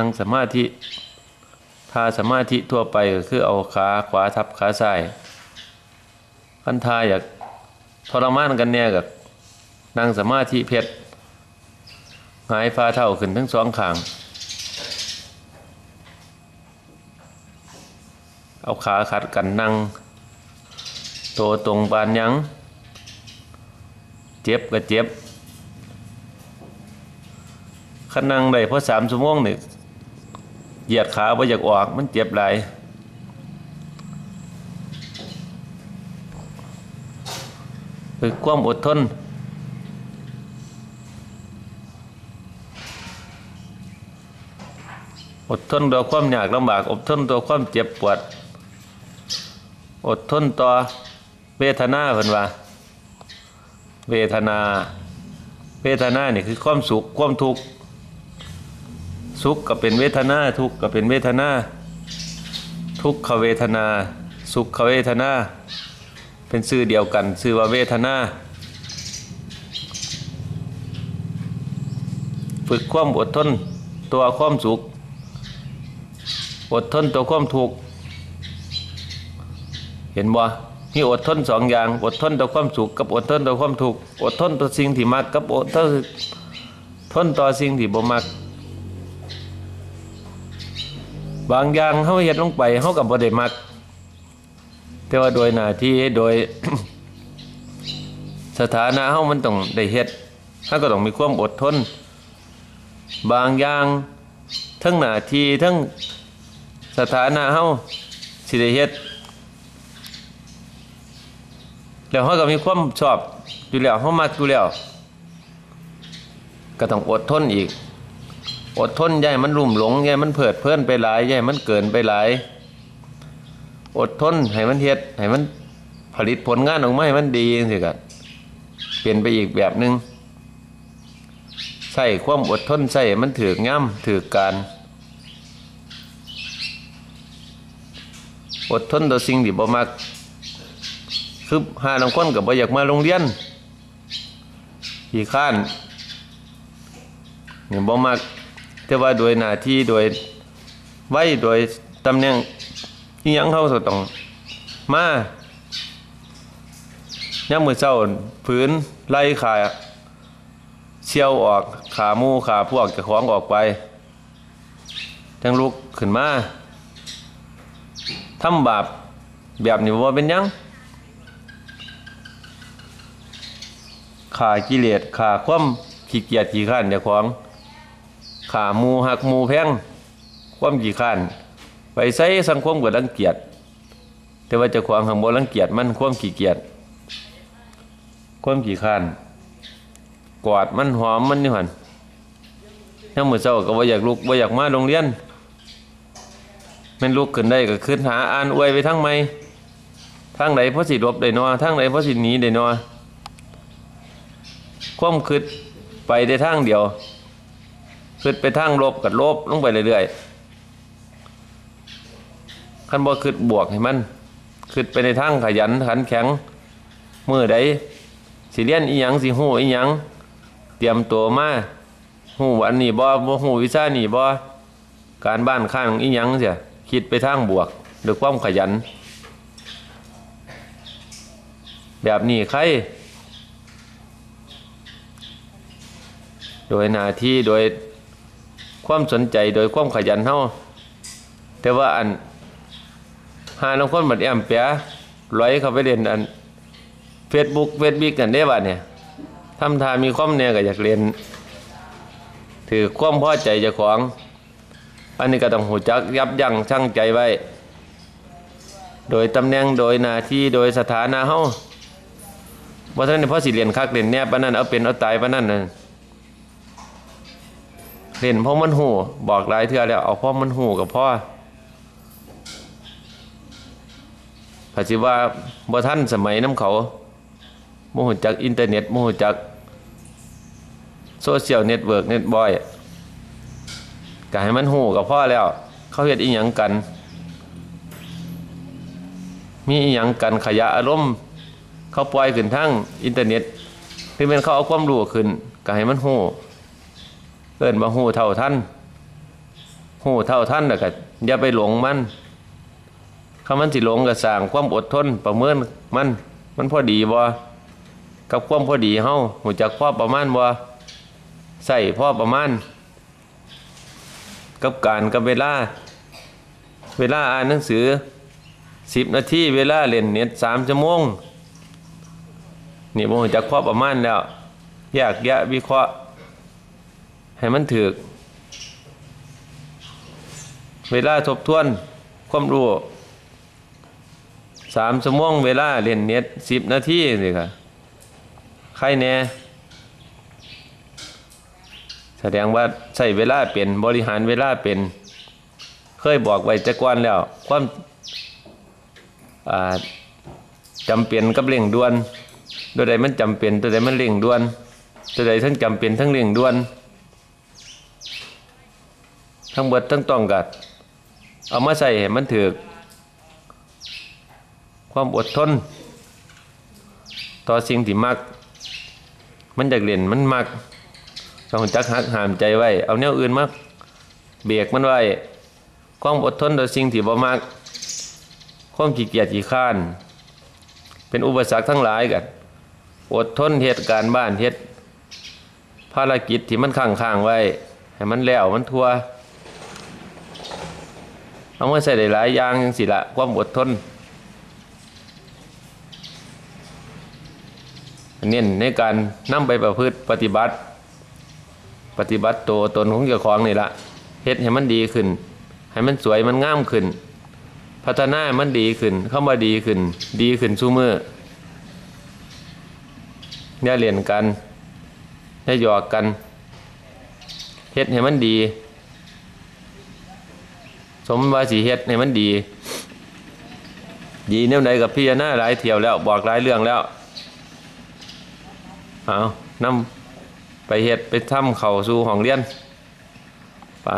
นั่งสมาธิท่าสมาธิทั่วไปก็คือเอาขาขวาทับขาซ้ายคันทาอยากทรมานกันเนี่ยกับนั่งสมาธิเพชรหายฟ้าเท่าขึ้นทั้งสองข้าง เอาขาขัดกันนั่ง โตตรงบานยัง เจ็บก็เจ็บขันนั่งได้เพราะสามชั่วโมงนี่ง เหยียดขาไปอยากออก มันเจ็บหลายฝึกความอดทน อดทนต่อความยากลำบาก อดทนต่อความเจ็บปวด อดทนต่อเวทนาเพิ่นว่า เวทนา เวทนานี่คือความสุข ความทุกข์ สุขก็เป็นเวทนา ทุกข์ก็เป็นเวทนา ทุกขเวทนา สุขเวทนา เป็นชื่อเดียวกันชื่อว่าเวทนา ฝึกความอดทนตัวความสุข อดทนตัวความทุกข์เห็นบ่มีอดทนสองอย่าง อดทนต่อความสุขกับอดทนต่อความทุกข์อดทนต่อสิ่งที่มักกับอดทนทนต่อสิ่งที่บ่มัก บางอย่างเฮาเฮ็ดลงไปเฮาก็บ่ได้มัก แต่ว่าโดยหน้าที่โดย สถานะเฮามันต้องได้เฮ็ดเฮาก็ต้องมีความอดทน บางอย่างทั้งหน้าที่ทั้งสถานะเฮาสิได้เฮ็ดแล้วเขาก็มีความชอบอยู่แล้วเขามักอยู่แล้วก็ต้องอดทนอีก อดทนใหญ่มันรุ่มหลงใหญ่มันเผิดเพลินไปหลายใหญ่มันเกินไปหลาย อดทนให้มันเฮ็ดให้มันผลิตผลงานออกมาให้มันดีสิกันเปลี่ยนไปอีกแบบหนึง่งใส่ความอดทนใส่มันถือกง่ำถือกการ อดทนต่อสิ่งที่บ่มักคือหาลางคนกับบ่อยากมาโรงเรียนขี่ข้านเนี่ยบ่มัก แต่ว่าโดยหน้าที่โดยไว้โดยตำแหน่งที่ยังเขาสต้องมาย่ามมือเจ้าผืนไล่ขาเชี่ยวออกขาหมูขาพวกจะของออกไปจังลุกขึ้นมาทำบาปแบบนี้ว่าเป็นยังขากิเลสขาความขี้เกียจขี้ข้านเดี๋ยวของ ขาหมูหักหมูแพงความขี้ข้าน ไปใส่สังคมกับรังเกียจแต่ว่าจะควางหังบ่รังเกียจมันความขี้เกียจความขี้ข้าน กอดมันหอมมันนี่หันยังมือเช้าก็ว่าอยากลุกว่าอยากมาโรงเรียนมันลุกขึ้นได้ก็ขึ้นหาอ่านอวยไปทั้งไม่ทางไหนเพราะสิหลบได้นอทางไหนเพราะสิหนีได้นอความคิดไปในทางเดียว คิดไปทางลบกับลบลงไปเรื่อยๆคันบ่คิดบวกให้มันคิดไปในทางขยันขันแข็งมือใดสิเรียนอีหยังสิหู้อีหยังเตรียมตัวมาหู้อันนี้บ่บ่หู้วิชานี่บ่การบ้านข้างอีหยังเสียคิดไปทางบวกด้วยความขยัน แบบนี้ใครโดยหน้าที่โดย ความสนใจโดยความขยันเฮาแต่ว่าอันหาลางคนบัดแอมเปียร้อยเข้าไปเรียนอันเฟซบุ๊กเฟซบิ๊กกันได้บัดเนี่ยทำทามีความเนี่ยก็อยากเรียน ถือความพอใจจ้าของ อันนี้ก็ต้องหูจักยับยั้งชั่งใจไว้ โดยตำแหน่งโดยหน้าที่โดยสถานะเฮาบ่ทันได้พอสิเรียนคักเรียนแนบปานนั้นเอาเป็นเอาตายปานนั้นน่ะ เล่นเพราะมันหูบอกหลายเทื่อแล้วเอาเพราะมันหูกับพ่อปัจจุบันบ่ท่านสมัยน้ำเขาโมโหจักอินเทอร์เน็ตโมโหจักโซเชียลเน็ตเวิร์กเน็ตบอยก็ให้มันหูกับพ่อแล้ว เขาเฮ็ดอีหยังกัน มีอีหยังกันขยะอารมณ์ เขาปล่อยขึ้นทั้งอินเทอร์เน็ตที่เป็นเขาเอาความรู้ขึ้นก็ให้มันหู เอิ้นว่าหูเท่าท่านหูเท่าท่านแล้วก็อย่าไปหลงมันคำมันสิหลงก็สร้างความอดทนประเมินมัน มันพอดีบ่กับความพอดีเฮาหูจักพอประมาณบ่ใส่พอประมาณ กับการกับเวลา เวลาอ่านหนังสือสิบนาทีเวลาเล่นเน็ตสามชั่วโมงนี่บ่หูจักพอประมาณแล้วแยากแยะวิเคราะห์ ให้มันถือเวลาทบทวนความรู้สามชั่วโมงเวลาเล่นเน็ตสิบนาทีนี่ค่ะใครแน่แสดงว่าใช้เวลาเป็นบริหารเวลาเป็น เคยบอกไว้จะกวนแล้ว ความจำเป็นกับเร่งด่วนตัวใดมันจำเป็นตัวใดมันเร่งด่วนตัวใดทั้งจำเป็นทั้งเร่งด่วน ทั้งเบิดทั้งต้องกัดเอามาใส่ให้มันถือความอดทน ต่อสิ่งที่มัก มันอยากเล่นมันมักต้องจักหักหามใจไว้ เอาแนวอื่นมาเบรกมันไว้ ความอดทนต่อสิ่งที่บ่มัก ความขี้เกียจขี้ข้าน เป็นอุปสรรคทั้งหลายกัน อดทนเหตุการณ์บ้านเฮ็ดภารกิจที่มันค้างค้างๆไว้ ให้มันแล้วมันทัว เอามาใส่ได้หลายอย่างจังสิละความอดทนเน้นในการนำไปประพฤติปฏิบัติ ปฏิบัติตัวตนของเจ้าของนี่ละเฮ็ดให้มันดีขึ้น ให้มันสวยมันงามขึ้น พัฒนามันดีขึ้น เข้ามาดีขึ้น ดีขึ้นสู้มืออย่าเรียนกันอย่าหยอกกันเฮ็ดให้มันดี สมว่าสีเฮ็ดให้มันดี ดีเนี่ยไหนกับพี่หน้าหลายเที่ยวแล้วบอกหลายเรื่องแล้วเอานำไปเฮ็ดไปทำเข่าสู่ห้องเรียนไป